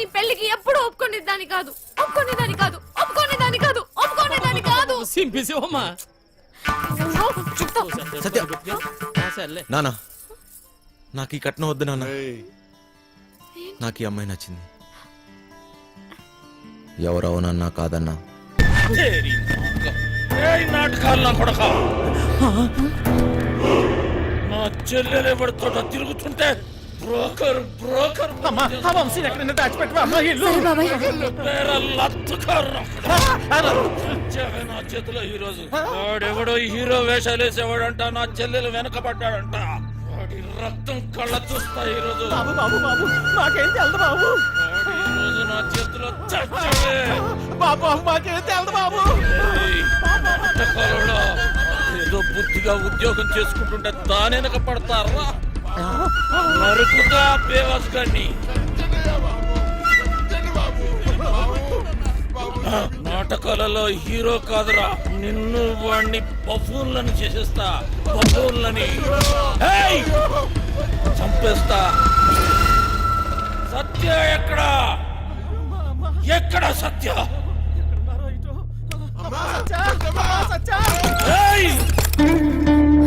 నీ పెళ్ళికి ఎప్పుడు ఒప్పుకునేదాన్ని కాదు. ఒప్పుకునేదాన్ని కాదు. ఒప్పుకునేదాన్ని కాదు. ఒప్పుకునేదాన్ని కాదు. సింపి శివమ్మా. సత్య. సర్లే. నానా నాకు ఈ కట్నం వద్దు నాన్న నాకు ఈ అమ్మాయి నచ్చింది. ఎవరవునన్నా కాదన్నా. ఏయ్ నాటకాలు నా కొడక. నా చెల్లెలు ఎవరితోట తిరుగుతుంటే బ్రోకర్ బ్రోకర్ అమ్మా ఆ వంశీని ఎక్కడైనా దాచిపెట్టవా? అమ్మా ఇల్లు. సరే బాబాయ్. లత్తుకారు నా చేతిలో ఈ రోజు. వాడెవడో హీరో వేషాలు వేసేవాడంట నా చెల్లెలు వెనకబడ్డాడంట. వాడి రక్తం కళ్ళ చూస్తా ఈ రోజు. బాబు బాబు బాబు మాకేం తెలదు బాబు. వాడు ఈ రోజు నా చేతిలో చచ్చావే బాబు బాబు మాకేం తెలదు బాబు. ఏయ్. ఏదో బుద్ధిగా ఉద్యోగం చేసుకుంటుంటే దానెనక పడతారా? నరుకుతా నాటకాలలో హీరో కాదురా. నిన్ను వాణ్ణి బఫూన్లను చేసేస్తా. బఫూన్లని. ఏయ్! చంపేస్తా. సత్య ఎక్కడ? ఎక్కడ సత్య?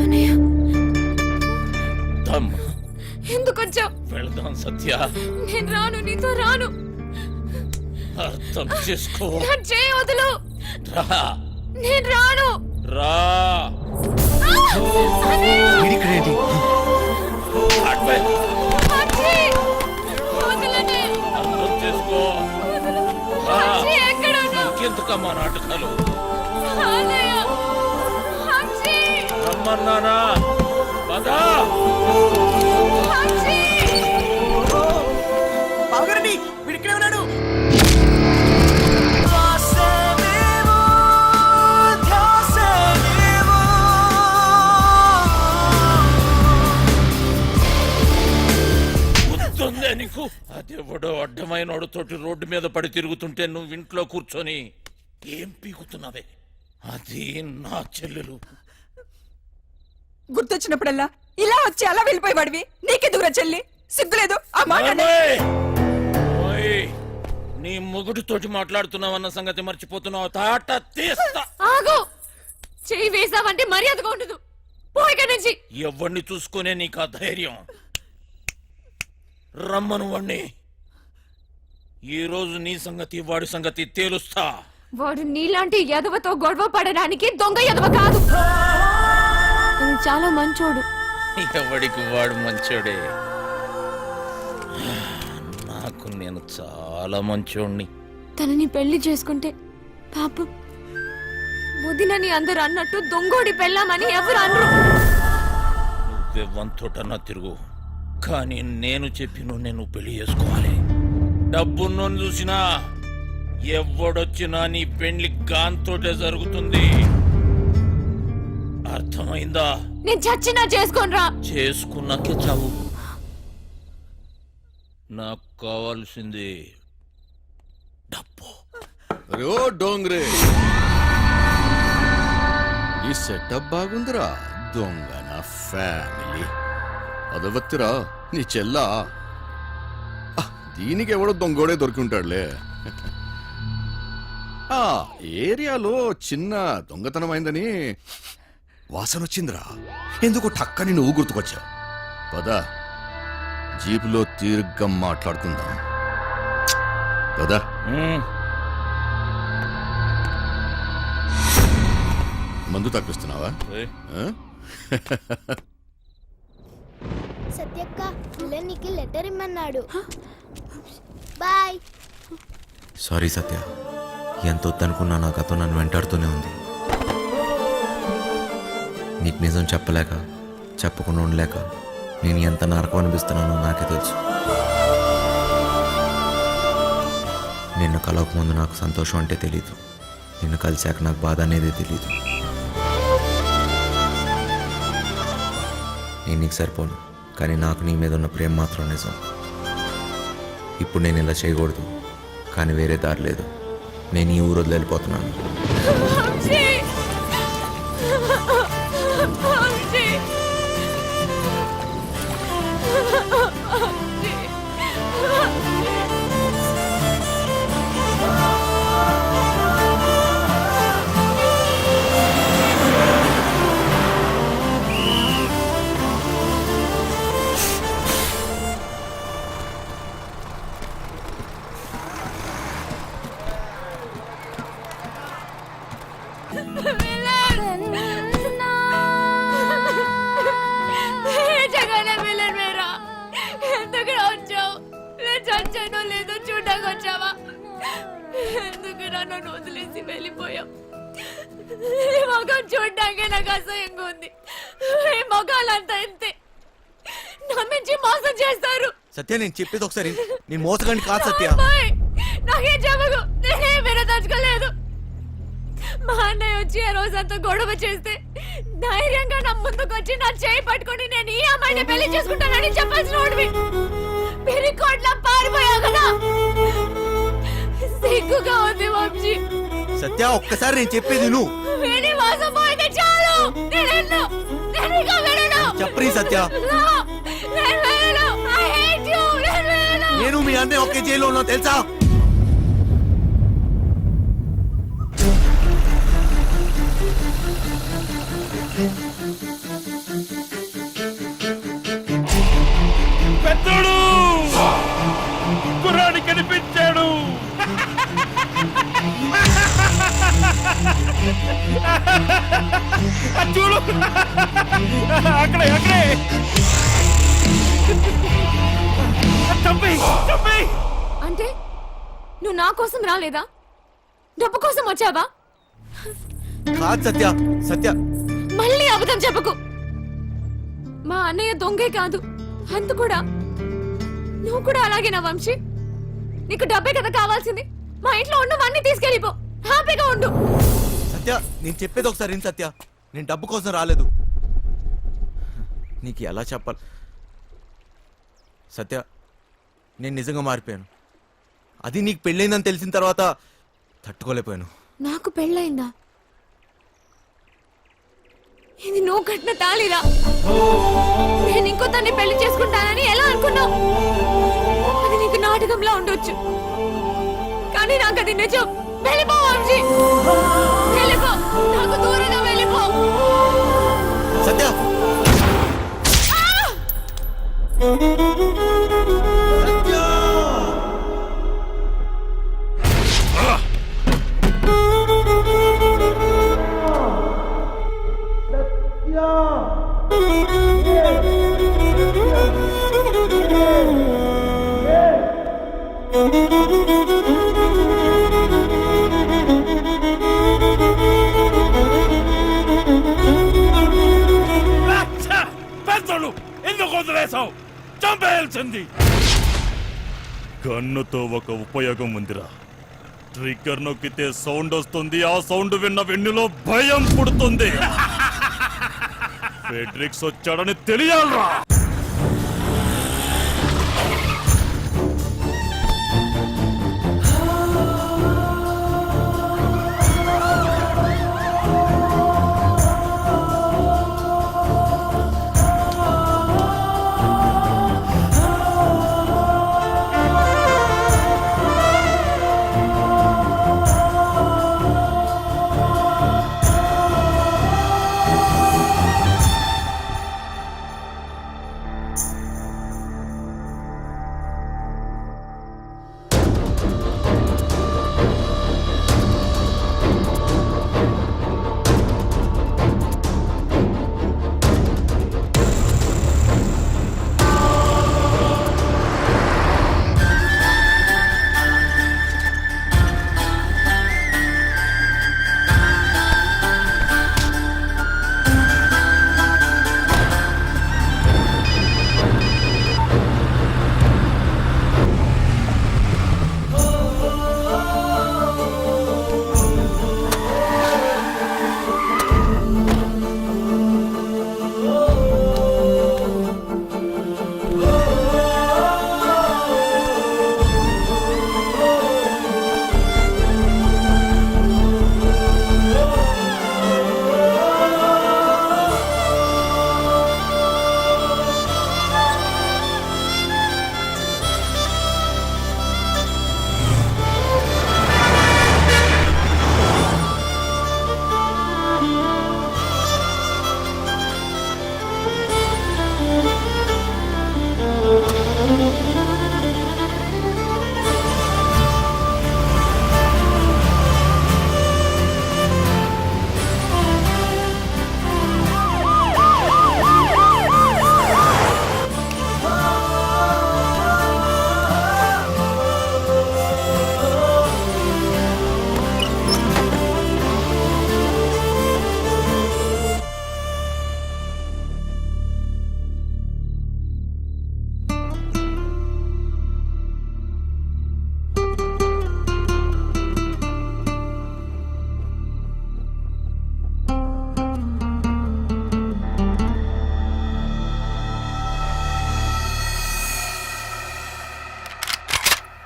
సత్యా, ఎందుకు వచ్చావు వెళ్దాం సత్య. నేను రాను నీతో రాను. అర్థం చేసుకో. నా చేయి వదులు. రా. నేను రాను. రా. అచ్చి! అర్థం చేసుకో. రా. అచ్చి, ఎక్కడున్నావు? ఇంకెందుకమ్మా నాటకాలు! అచ్చి! రమ్మన్నానా? పదా. అదెవడో అడ్డమైన తోటి రోడ్డు మీద పడి తిరుగుతుంటే నువ్వు ఇంట్లో కూర్చొని ఏం పీకుతున్నావే? అది నా చెల్లెలు. గుర్తొచ్చినప్పుడల్లా ఇలా వచ్చి అలా వెళ్ళిపోయేవాడివి నీకే దూర చెల్లి. సిగ్గులేదు. ఆ మాట ఓయ్! ఓయ్! నీ మొగుడితోటి మాట్లాడుతున్నావన్న సంగతి మర్చిపోతున్నావు. తాట తీస్తా. ఆగు! చెయ్యి వేసావంటే మర్యాదగా ఉండదు. పో ఇక్కడి నుంచి. చూసుకునే నీకు ఆ ధైర్యం? రమ్మను వాణ్ణి. ఈ రోజు నీ సంగతి వాడి సంగతి తేలుస్తా. వాడు నీలాంటి ఎదవతో గొడవ పడడానికి దొంగ ఎదవ కాదు. తను చాలా మంచోడు. ఎవడికి వాడు మంచోడే? నాకు నేను చాలా మంచోడిని తనని పెళ్ళి చేసుకుంటే పాపం వదినని అందరు అన్నట్టు దొంగోడి పెళ్ళామని ఎవరు అనరు. నువ్వే వంతోటన్నా తిరుగు. కానీ నేను చెప్పిన నేను పెళ్ళి చేసుకోవాలి. డబ్బున్నోని చూసినా ఎవడొచ్చినా నీ పెళ్ళి గాంతోటే జరుగుతుంది. అర్థమైందా? నేను చచ్చినా చేసుకోనరా. చేసుకున్నాకే చావు. నాకు కావాల్సింది డబ్బు. అరే ఓ డోంగ్రే. ఈ సెటప్ బాగుందిరా. దొంగ నా ఫ్యామిలీ. అదవత్తిరా నీ చెల్లా. దీనికి ఎవడో దొంగోడే దొరికి ఉంటాడులే ఆ ఏరియాలో చిన్న దొంగతనం అయిందని వాసన వచ్చిందిరా ఎందుకు టక్కని నువ్వు గుర్తుకొచ్చావు. పద జీపులో తీరుగ్గా మాట్లాడుకుందాం. పదా. మందు తప్పిస్తున్నావా? సత్యక్క విలన్నికి లెటర్ ఇమ్మన్నాడు. బాయ్. సారీ సత్య ఎంత వద్దనుకున్నా నా గతం నన్ను వెంటాడుతూనే ఉంది. నీకు నిజం చెప్పలేక చెప్పకుండా ఉండలేక నేను ఎంత నరకం అనిపిస్తున్నానో నాకే తెలుసు. నిన్ను కలవకముందు నాకు సంతోషం అంటే తెలీదు. నిన్ను కలిశాక నాకు బాధ అనేది తెలీదు. నేను నీకు సరిపోను కానీ నాకు నీ మీద ఉన్న ప్రేమ మాత్రం నిజం. ఇప్పుడు నేను ఇలా చేయకూడదు. కానీ వేరే దారి లేదు. నేను ఈ ఊరు వదిలిపోతున్నాను నేను చెప్పేది ఒకసారి నేను మోసగాని కాదు సత్య. నాకేం చెప్పకు. నేనే వినదలుచుకోలేదు. మా అన్నయ్య వచ్చి ఆ రోజంతా గొడవ చేస్తే ధైర్యంగా నా ముందుకు వచ్చి నా చేయి పట్టుకొని నేను ఈ అమ్మాయిని పెళ్ళి చేసుకుంటానని చెప్పాల్సిన వాడివి. పిరికోట్ల పారిపోయా కదా. సిగ్గుగా ఉంది వంశీ. సత్య ఒక్కసారి నేను చెప్పేది నువ్వు విని మోసపోయింది చాలు. నేను వెళ్ళను. నేను ఇక వెళ్ళను. చెప్పరి సత్య. నేను మీ అన్నయ్య ఒకే జైల్లో ఉన్నా తెలుసా? పెద్దోడు! కుర్రాడి కనిపించాడు! చూడు! అక్కడే అక్కడే! అంటే నువ్వు నా కోసం రాలేదా? డబ్బు కోసం వచ్చావా? కాదు సత్య సత్య. మళ్ళీ అబద్ధం చెప్పకు. మా అన్నయ్య దొంగే కాదు. అంత కూడా. నువ్వు కూడా అలాగే నా వంశీ? నీకు డబ్బే కదా కావాల్సింది. మా ఇంట్లో ఉన్నవన్నీ తీసుకెళ్ళిపో హ్యాపీగా ఉండు. సత్య నేను చెప్పేది ఒకసారి సత్య. నేను డబ్బు కోసం రాలేదు. నీకు ఎలా చెప్పాలి? సత్య నేను నిజంగా మారిపోయాను. అది నీకు పెళ్ళైందని తెలిసిన తర్వాత తట్టుకోలేకపోయాను. నాకు పెళ్ళైందా? ఇది నువ్వు కట్టిన తాళిరా. నేను ఇంకో తన్ని పెళ్ళి చేసుకుంటానని ఎలా అనుకున్నావు? అది నీకు నాటకంలా ఉండొచ్చు. కానీ నాకు అది నిజం. వెళ్ళిపో వంశీ. వెళ్ళిపో. నాకు ఒక ఉపయోగం ఉందిరా. ట్రిగ్గర్ నొక్కితే సౌండ్ వస్తుంది ఆ సౌండ్ విన్న వెన్నులో భయం పుడుతుంది. ఫెడ్రిక్స్ వచ్చాడని తెలియాలరా.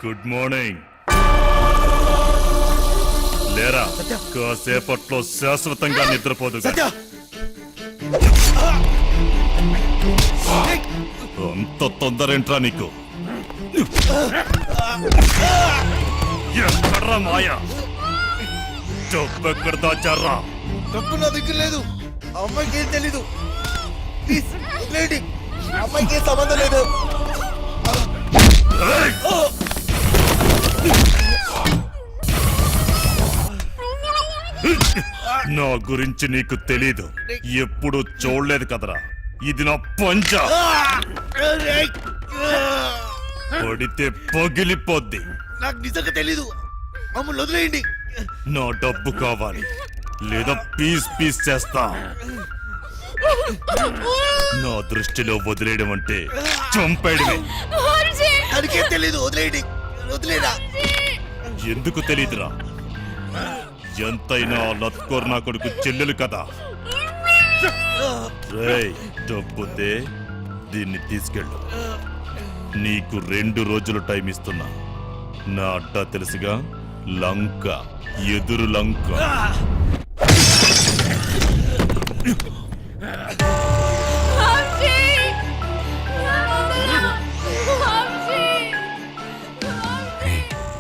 మార్నింగ్ లేరా? కాసేపట్లో శాశ్వతంగా నిద్రపోదు. అంత తొందరేంట్రా నీకు? ఎక్కడ్రా మాయ? డబ్బెక్కడ దాచారా డబ్బు నా దగ్గర లేదు. అమ్మాయికి ఏం తెలీదు. అమ్మాయికి సంబంధం లేదు! నా గురించి నీకు తెలీదు. ఎప్పుడు చూడలేదు కదరా. ఇది నా పంచ. పడితే పగిలిపోద్ది. నాకు నిజంగా తెలీదు. మమ్మల్ని వదిలేయండి. నా డబ్బు కావాలి. లేదా పీస్ పీస్ చేస్తా. నా దృష్టిలో వదిలేయడం అంటే చంపేయడమే. తెలీదు. వదిలేయండి. వదిలేరా ఎందుకు తెలీదురా? ఎంతైనా లత్కోర్ నా కొడుకు చెల్లెలు కదా. రేయ్ డబ్బుతే దీన్ని తీసుకెళ్ళు. నీకు రెండు రోజులు టైం ఇస్తున్నా. నా అడ్డా తెలుసుగా? లంక ఎదురు లంక.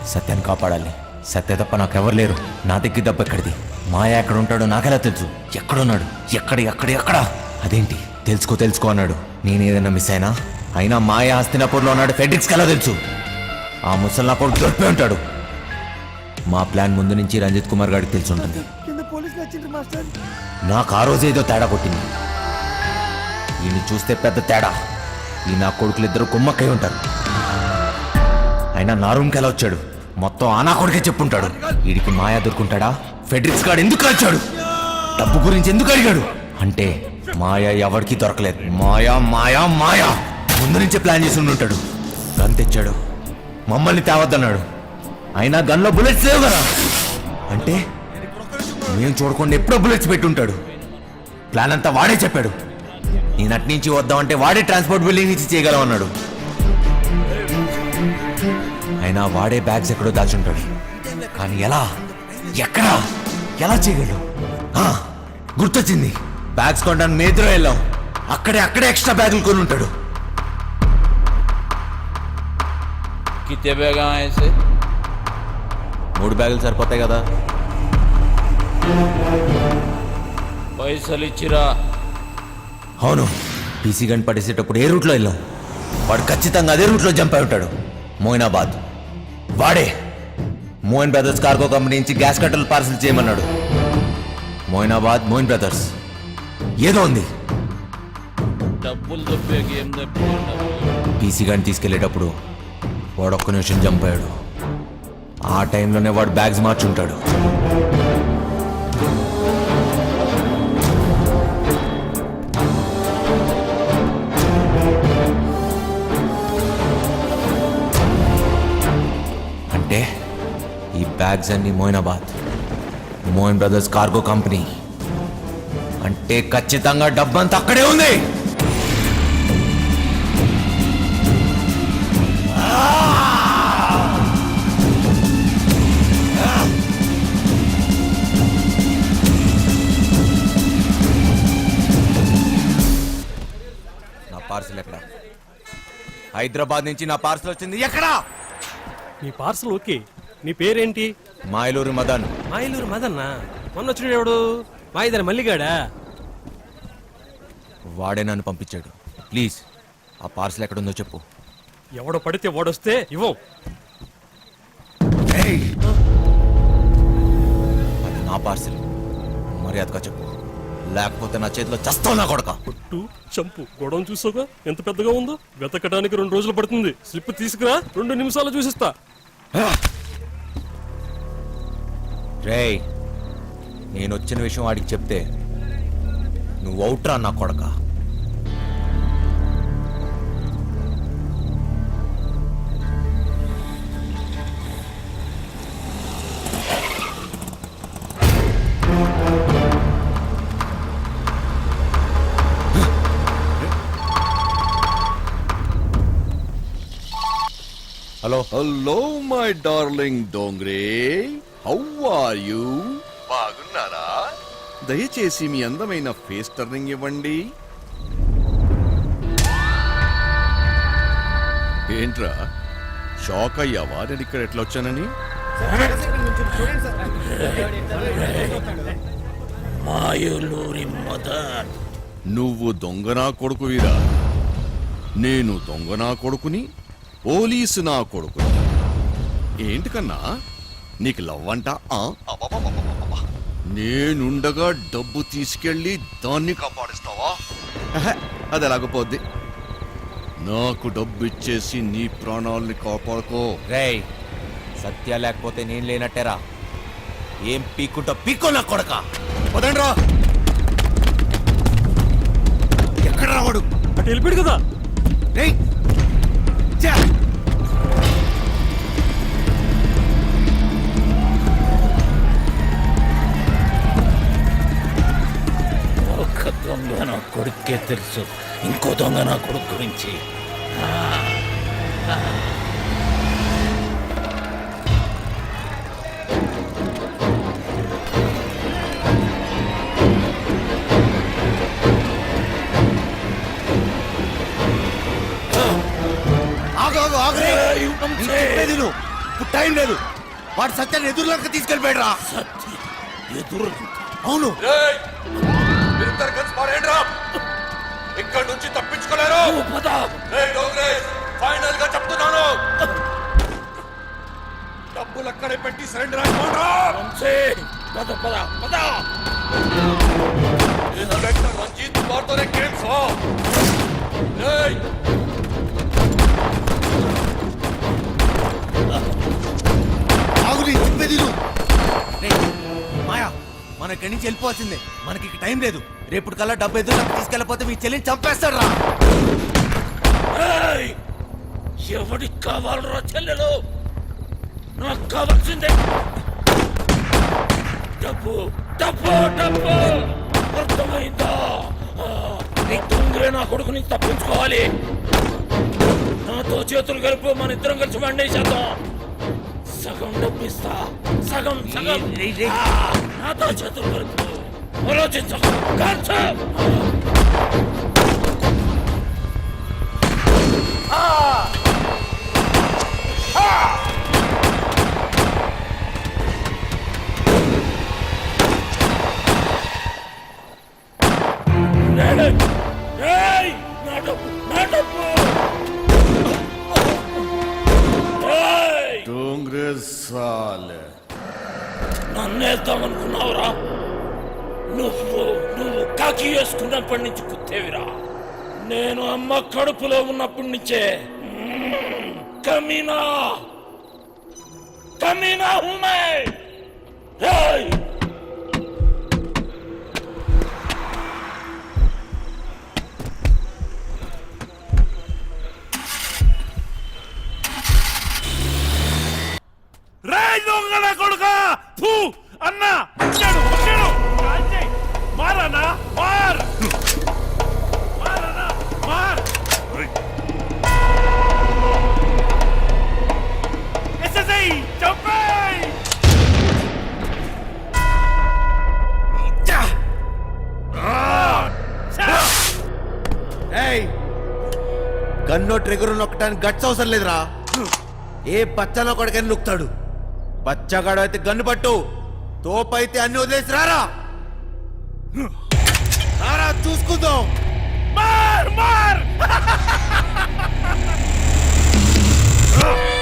సత్యాన్ని కాపాడాలి. సత్య తప్ప నాకెవరు లేరు. నా దగ్గర దెబ్బ ఎక్కడిది? మాయ ఎక్కడ ఉంటాడో నాకెలా తెలుసు? ఎక్కడున్నాడు? ఎక్కడ ఎక్కడ ఎక్కడ? అదేంటి? తెలుసుకో తెలుసుకో అన్నాడు. నేను ఏదైనా మిస్ అయినా? అయినా మాయ హస్తినాపూర్లో ఉన్నాడు. ఫెడ్రిక్స్కి ఎలా తెలుసు? ఆ ముసలి నా కొడుకు దొరికిపోయి ఉంటాడు. మా ప్లాన్ ముందు నుంచి రంజిత్ కుమార్ గారికి తెలిసి ఉంటుంది. నాకు ఆ రోజు ఏదో తేడా కొట్టింది. ఈయన చూస్తే పెద్ద తేడా. ఈ నా కొడుకులు ఇద్దరు కుమ్మక్కై ఉంటారు. అయినా నా రూమ్కి ఎలా వచ్చాడు? మొత్తం ఆ కొడుకే చెప్పుంటాడు. వీడికి మాయా దొరుకుంటాడా? ఫెడ్రిక్స్ గాడు ఎందుకు కలిచాడు? డబ్బు గురించి ఎందుకు అడిగాడు? అంటే మాయా ఎవరికి దొరకలేదు. మాయా మాయా మాయా. ముందు నుంచే ప్లాన్ చేసి ఉండి ఉంటాడు. గన్ తెచ్చాడు. మమ్మల్ని తేవద్దన్నాడు. అయినా గన్లో బుల్లెట్స్ లేవు కదా? అంటే మేము చూడకుండా ఎప్పుడో బుల్లెట్స్ పెట్టుంటాడు. ప్లాన్ అంతా వాడే చెప్పాడు. నేను వద్దామంటే వాడే ట్రాన్స్పోర్ట్ బిల్డింగ్ నుంచి చేయగలం అన్నాడు అయినా వాడే బ్యాగ్స్ ఎక్కడో దాచుంటాడు కానీ ఎలా? ఎక్కడా? ఎలా చేయగలడు? గుర్తొచ్చింది. బ్యాగ్స్ కొనడానికి మేద్రో వెళ్ళాం. అక్కడే అక్కడే ఎక్స్ట్రా బ్యాగులు కొని ఉంటాడు. మూడు బ్యాగులు సరిపోతాయి కదా? పైసలు ఇచ్చిరా అవును. పీసీ గన్ పడేసేటప్పుడు ఏ రూట్లో వెళ్ళాం? వాడు ఖచ్చితంగా అదే రూట్లో జంప్ అయి ఉంటాడు. మోయినాబాద్. వాడే. మోయిన్ బ్రదర్స్ కార్గో కంపెనీ నుంచి గ్యాస్ కట్టలు పార్సల్ చేయమన్నాడు. మోయినాబాద్ మోయిన్ బ్రదర్స్. ఏదో ఉంది. పీసీ గన్ తీసుకెళ్ళేటప్పుడు వాడు ఒక్క నిమిషం జంప్ అయ్యాడు. ఆ టైంలోనే వాడు బ్యాగ్స్ మార్చుంటాడు. బ్యాగ్స్ అన్ని Moinabad. Moin brothers cargo company. అంటే ఖచ్చితంగా డబ్బంతా అక్కడే ఉంది. నా పార్సల్ ఎక్కడ? హైదరాబాద్ నుంచి నా పార్సల్ వచ్చింది ఎక్కడా? నీ పార్సల్ ఓకే. నీ పేరేంటి? మాయలూరు మదన్. మాయలూరు మదన్న? మొన్న వచ్చినాడు ఎవడు? మా ఇద్దరు మల్లిగాడా? వాడే నన్ను పంపించాడు. ప్లీజ్ ఆ పార్సల్ ఎక్కడుందో చెప్పు. ఎవడో పడితే వాడొస్తే ఇవ్వం. అది నా పార్సల్. మర్యాదగా చెప్పు. లేకపోతే నా చేతిలో చస్తావు నా కొడక. పొట్టు చంపు. గొడవ చూసావుగా? ఎంత పెద్దగా ఉందో? వెతకడానికి రెండు రోజులు పడుతుంది. స్లిప్ తీసుకురా రెండు నిమిషాలు చూసిస్తా. రే నేను వచ్చిన విషయం వాడికి చెప్తే నువ్వు అవుట్రా నా కొడక. Hello. Hello my darling Dongre. How are you బాగున్నారా? దయచేసి మీ అందమైన ఫేస్ టర్నింగ్ ఇవ్వండి. ఏంట్రా? షాక్ అయ్యావా? నేను ఇక్కడ ఎట్లా వచ్చానని? మాయులూరి మదన్ నువ్వు దొంగనా కొడుకువిరా నేను దొంగనా కొడుకుని పోలీసు నా కొడుకుని. ఏంటి కన్నా? నీకు లవ్వంట ఆ? అబ్బబ్బబ్బబ్బబ్బబ్బ. నేనుండగా డబ్బు తీసుకెళ్ళి దాన్ని కాపాడిస్తావా? అది ఎలాగపోద్ది నాకు డబ్బు ఇచ్చేసి నీ ప్రాణాల్ని కాపాడుకో. రేయ్ సత్య లేకపోతే నేను లేనట్టేరా? ఏం పీక్కుంటా? పీక్కో నా కొడక! వదండ్రా! ఎక్కడ రావాడు అటు వెళ్ళిపోయాడు కదా! రేయ్! దొంగ నా కొడుకే తెలుసు. ఇంకో దొంగ నా కొడుకు గురించి. టైం లేదు. వాడు సత్యాన్ని ఎదురులోకి తీసుకెళ్ళిపోయాడు రా సత్య ఎదురు అవును. ఇక్కడ నుంచి తప్పించుకోలేరు. పద ఫైనల్గా చెప్తున్నాను. డబ్బులు అక్కడే పెట్టి సరెండర్ రంజిత్ వారితోనే గేమ్స్ ఆగు నీ చెప్పేది. మాయా మన ఇక్కడి నుంచి వెళ్ళిపోవాల్సిందే మనకి టైం లేదు. రేపు కల్లా డబ్బు ఎదురు తీసుకెళ్ళకపోతే మీ చెల్లిని చంపేస్తాడు రా ఏయ్! ఎవడికి కావాలరా చెల్లెలు? నాకు కావాల్సిందే. డబ్బు డబ్బు డబ్బు! అర్థమైందా? నీ దొంగలే నా కొడుకుని తప్పించుకోవాలి. నాతో చేతులు కలిపి మన ఇద్దరం కలిసి వండేసేద్దాం. సగం డబ్బు ఇస్తా. సగం సగం. నాతో చేతులు కలుపు. ఏయ్! నా డబ్బు నా డబ్బు ఏయ్! డోంగ్రే సాలే నన్నేద్దామనుకున్నావురా నువ్వు నువ్వు కాకి వేసుకున్నప్పటి నుంచి కుత్తేవిరా. నేను అమ్మ కడుపులో ఉన్నప్పటి నుంచే. కమీనా. కమీనా హుమే. ఏయ్! దొంగల కొడుక! దానికి గట్స్ అవసరం లేదురా. ఏ బచ్చలో కొడుకని నొక్కుతాడు. బచ్చగాడు అయితే గన్ను పట్టు. తోపైతే అన్ని వదిలేసి రారా. రారా చూసుకుందాం. మార్ మార్!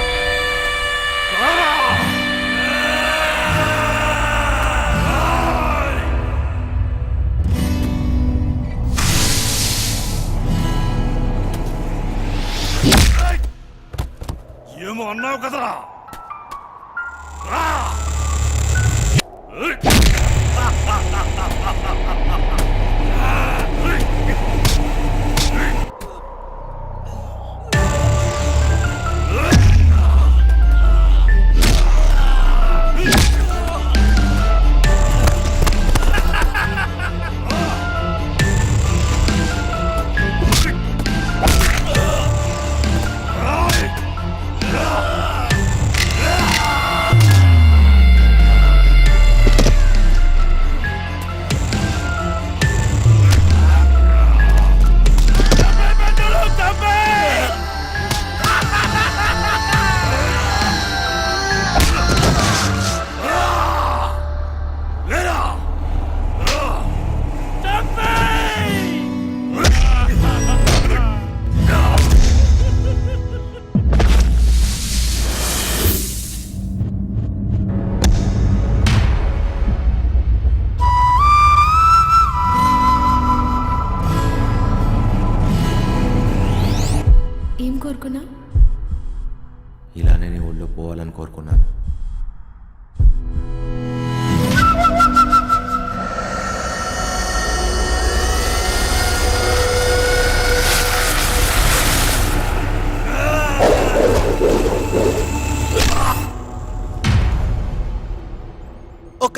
కదరా?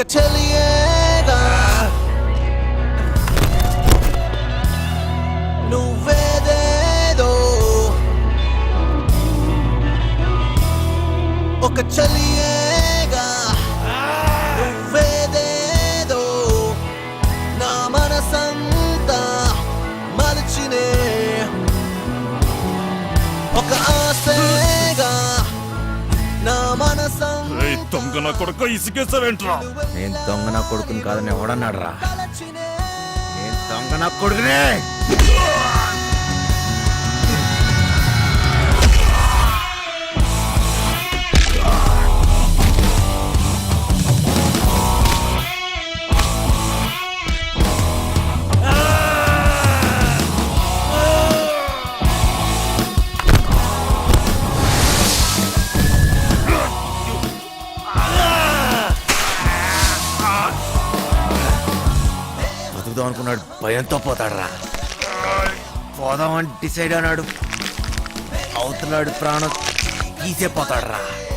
ఒక నా కొడుకు ఇసుకేసావేంట్రా నేను దొంగ నా కొడుకుని కాదని ఎవడన్నాడు రా నేను దొంగ నా కొడుకునే! భయంతో పోతాడరా. పోదామని డిసైడ్ అన్నాడు అవుతున్నాడు ప్రాణం. తీసే పోతాడు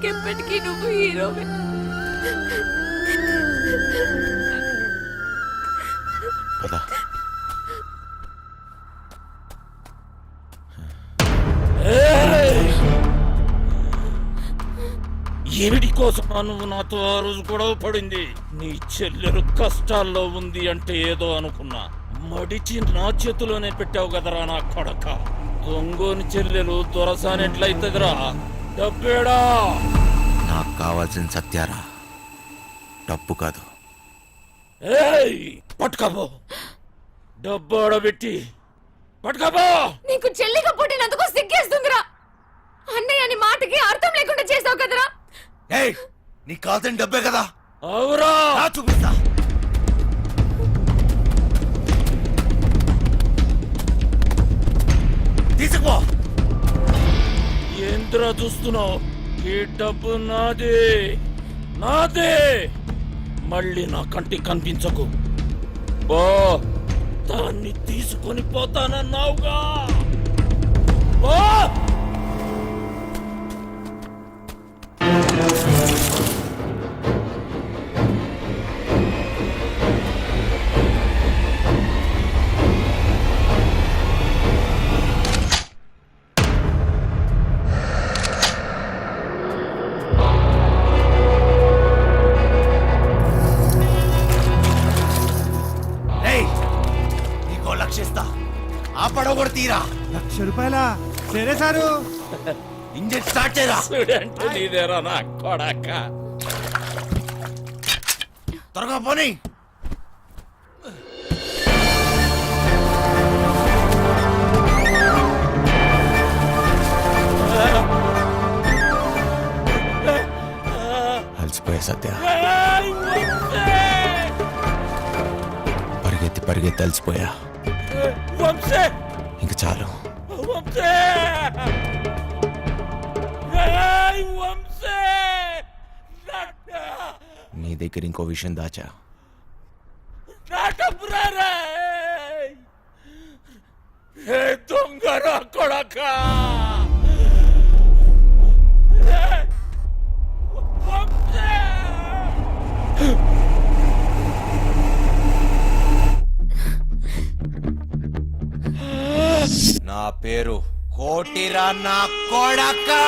నాకెప్పటికీ నువ్వు హీరోవే. పదా. ఏమిటి కోసం నువ్వు నాతో ఆ రోజు గొడవ పడింది? నీ చెల్లెలు కష్టాల్లో ఉంది అంటే ఏదో అనుకున్నా. మడిచి నా చేతిలోనే పెట్టావు కదరా నా కొడక. దొంగోని చెల్లెలు దొరసానెట్లయితదిరా. నాకు కావాల్సిన సత్యారా? డబ్బు కాదు. ఏయ్! పట్టుకోబో డబ్బు ఆడబెట్టి పట్టుకోబో నీకు చెల్లిగా పుట్టినందుకు సిగ్గేస్తుందిరా! అన్నయ్య అని మాటకి అర్థం లేకుండా చేసావు కదరా! ఏయ్! నీకు కావాల్సిన డబ్బే కదా! అవురా! చూపిస్తా! తీసుకుపో! ఏంద్రా చూస్తున్నావు. ఈ డబ్బు నాదే. నాదే. మళ్ళీ నా కంటికి కనిపించకు. బో. దాన్ని తీసుకొని పోతానన్నావుగా. బో. సరే సారు? ఇంజిన్ స్టార్ట్ చేయరా? నీదేరా నా కొడక. త్వరగా పోనీ. అలసిపోయా సత్య. పరిగెత్తి పరిగెత్తి అలసిపోయా. ఇంక చాలు. వంశే వంశే నీ దగ్గర ఇంకో విషయం దాచా. నా డబ్బురా దొంగరా కొడక! నా పేరు కోటిరా నా కొడకా.